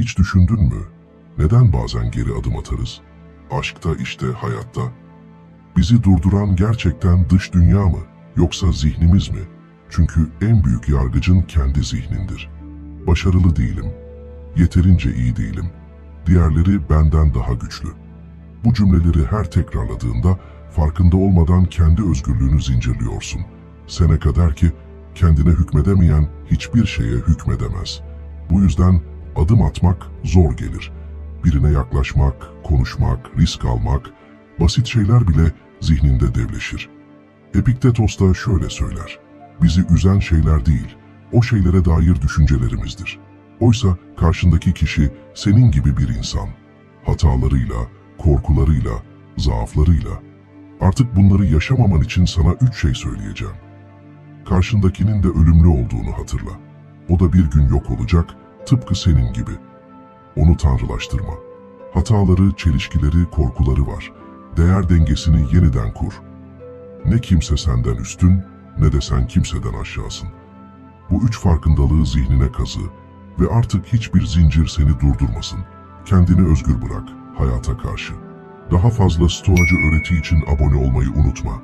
Hiç düşündün mü? Neden bazen geri adım atarız? Aşkta işte hayatta. Bizi durduran gerçekten dış dünya mı? Yoksa zihnimiz mi? Çünkü en büyük yargıcın kendi zihnindir. Başarılı değilim. Yeterince iyi değilim. Diğerleri benden daha güçlü. Bu cümleleri her tekrarladığında farkında olmadan kendi özgürlüğünü zincirliyorsun. Seneca der ki, kendine hükmedemeyen hiçbir şeye hükmedemez. Bu yüzden adım atmak zor gelir. Birine yaklaşmak, konuşmak, risk almak, basit şeyler bile zihninde devleşir. Epiktetos da şöyle söyler. Bizi üzen şeyler değil, o şeylere dair düşüncelerimizdir. Oysa karşındaki kişi senin gibi bir insan. Hatalarıyla, korkularıyla, zaaflarıyla. Artık bunları yaşamaman için sana üç şey söyleyeceğim. Karşındakinin de ölümlü olduğunu hatırla. O da bir gün yok olacak, tıpkı senin gibi. Onu tanrılaştırma. Hataları, çelişkileri, korkuları var. Değer dengesini yeniden kur. Ne kimse senden üstün, ne de sen kimseden aşağısın. Bu üç farkındalığı zihnine kazı ve artık hiçbir zincir seni durdurmasın. Kendini özgür bırak hayata karşı. Daha fazla stoacı öğreti için abone olmayı unutma.